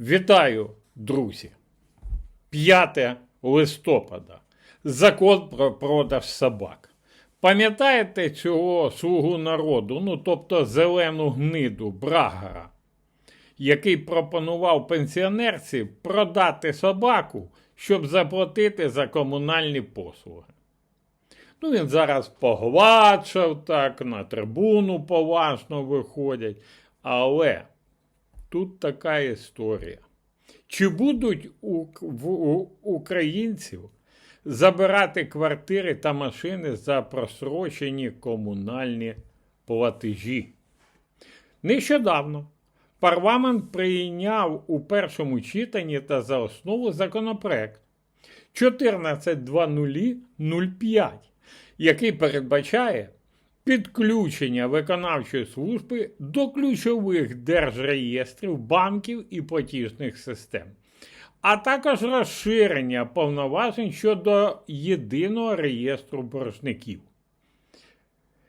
Вітаю, друзі! 5 листопада. Закон про продаж собак. Пам'ятаєте цього слугу народу, ну тобто зелену гниду Брагара, який пропонував пенсіонерці продати собаку, щоб заплатити за комунальні послуги. Ну, він зараз погладшав так, на трибуну поважно виходять. Але тут така історія. Чи будуть у, в, у українців забирати квартири та машини за просрочені комунальні платежі? Нещодавно парламент прийняв у першому читанні та за основу законопроект 14.00.05, який передбачає підключення виконавчої служби до ключових держреєстрів банків і платіжних систем, а також розширення повноважень щодо єдиного реєстру боржників.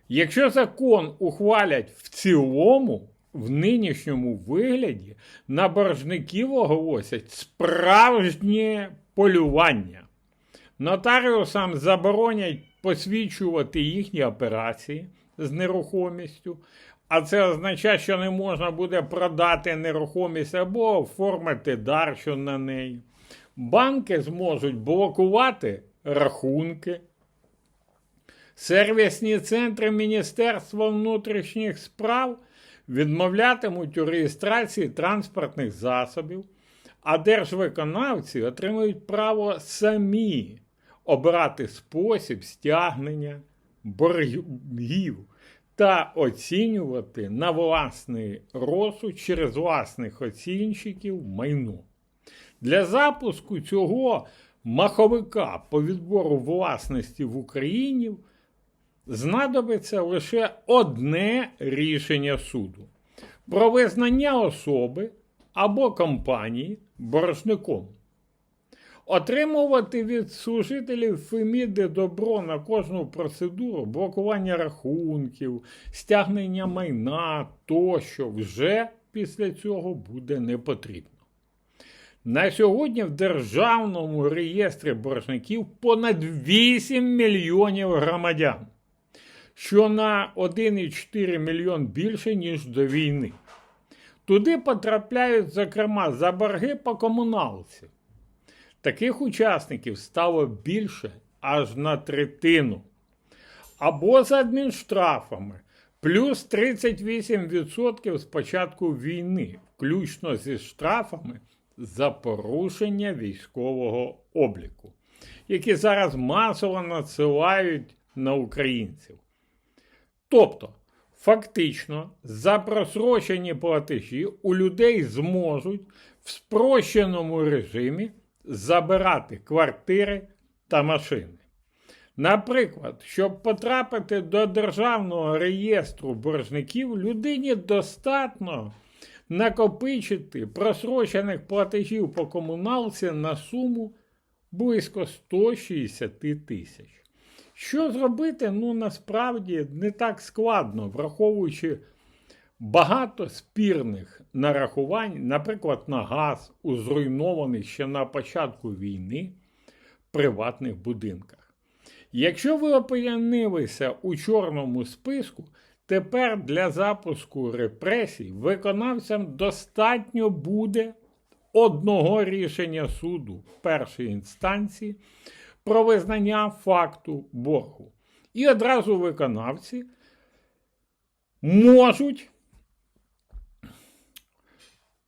Якщо закон ухвалять в цілому, в нинішньому вигляді на боржників оголосять справжнє полювання. Нотаріусам заборонять посвідчувати їхні операції з нерухомістю, а це означає, що не можна буде продати нерухомість або оформити дар, що на неї. Банки зможуть блокувати рахунки. Сервісні центри Міністерства внутрішніх справ відмовлятимуть у реєстрації транспортних засобів, а держвиконавці отримують право самі обирати спосіб стягнення боргів та оцінювати на власний розсуд через власних оцінщиків майно. Для запуску цього маховика по відбору власності в Україні знадобиться лише одне рішення суду про визнання особи або компанії боржником. Отримувати від служителів Феміди добро на кожну процедуру, блокування рахунків, стягнення майна тощо вже після цього буде не потрібно. На сьогодні в Державному реєстрі боржників понад 8 мільйонів громадян, що на 1,4 мільйон більше, ніж до війни. Туди потрапляють, зокрема, за борги по комуналці. Таких учасників стало більше аж на третину. Або з адмінштрафами, плюс 38% з початку війни, включно зі штрафами за порушення військового обліку, які зараз масово надсилають на українців. Тобто, фактично, за просрочені платежі у людей зможуть в спрощеному режимі забирати квартири та машини. Наприклад, щоб потрапити до Державного реєстру боржників, людині достатньо накопичити просрочених платежів по комуналці на суму близько 160 тисяч. Що зробити, ну насправді не так складно, враховуючи багато спірних нарахувань, наприклад, на газ у зруйнованих ще на початку війни приватних будинках. Якщо ви опинилися у чорному списку, тепер для запуску репресій виконавцям достатньо буде одного рішення суду першої інстанції про визнання факту боргу. І одразу виконавці можуть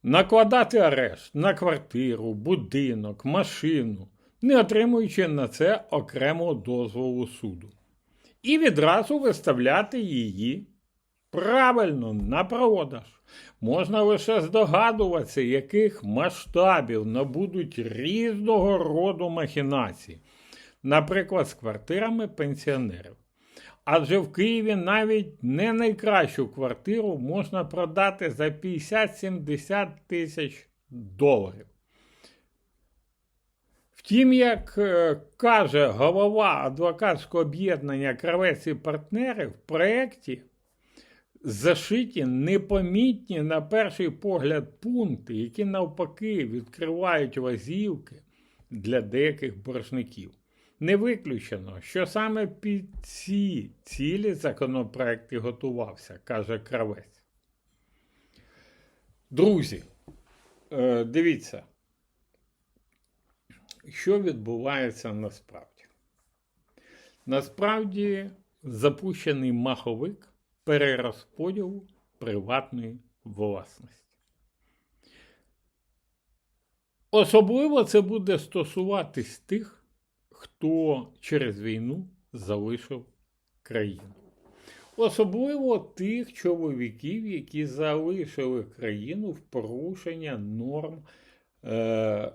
накладати арешт на квартиру, будинок, машину, не отримуючи на це окремого дозволу суду. І відразу виставляти її правильно на продаж. Можна лише здогадуватися, яких масштабів набудуть різного роду махінації, наприклад, з квартирами пенсіонерів. Адже в Києві навіть не найкращу квартиру можна продати за 50-70 тисяч доларів. Втім, як е, каже голова адвокатського об'єднання Кравець і партнери, в проєкті зашиті непомітні на перший погляд пункти, які навпаки відкривають лазівки для деяких боржників. Не виключено, що саме під ці цілі законопроект і готувався, каже Кравець. Друзі, е, дивіться, що відбувається насправді. Насправді запущений маховик перерозподілу приватної власності. Особливо це буде стосуватись тих, хто через війну залишив країну. Особливо тих чоловіків, які залишили країну в порушення норм е,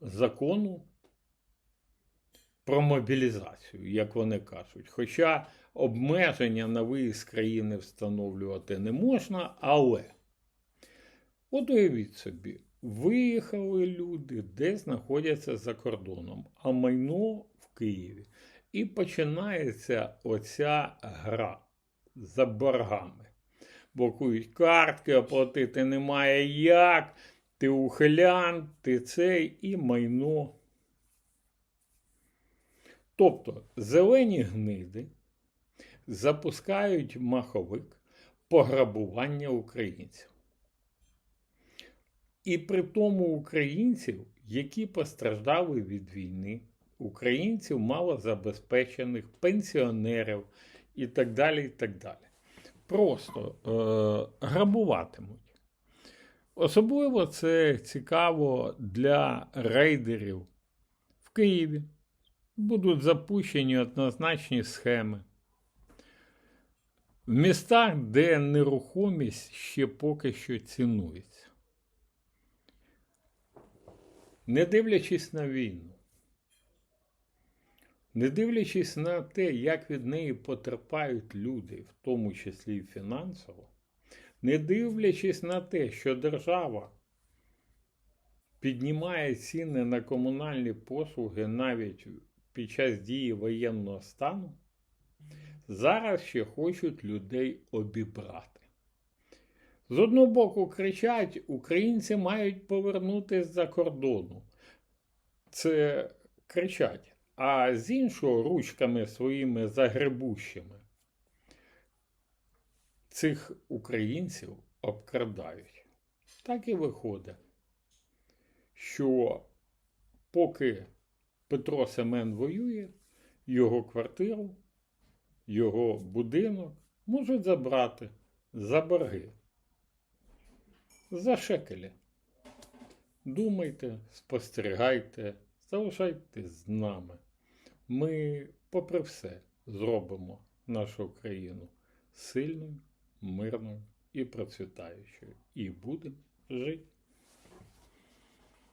закону про мобілізацію, як вони кажуть. Хоча обмеження на виїзд країни встановлювати не можна, але от уявіть собі, виїхали люди, де знаходяться за кордоном, а майно Києві. І починається оця гра за боргами. Блокують картки, оплатити немає як, ти ухилян, ти цей і майно. Тобто зелені гниди запускають маховик пограбування українців. І при тому українців, які постраждали від війни, українців малозабезпечених, пенсіонерів і так далі. і так далі. Просто е, грабуватимуть. Особливо це цікаво для рейдерів в Києві. Будуть запущені однозначні схеми. В містах, де нерухомість ще поки що цінується. Не дивлячись на війну, не дивлячись на те, як від неї потерпають люди, в тому числі і фінансово, не дивлячись на те, що держава піднімає ціни на комунальні послуги навіть під час дії воєнного стану, зараз ще хочуть людей обібрати. З одного боку, кричать, українці мають повернутися за кордону. Це кричать. А з іншого ручками своїми загребущими цих українців обкрадають. Так і виходить, що поки Петро Семен воює, його квартиру, його будинок можуть забрати за борги, за шекелі. Думайте, спостерігайте, залишайтесь з нами. Ми, попри все, зробимо нашу країну сильною, мирною і процвітаючою. І будемо жити.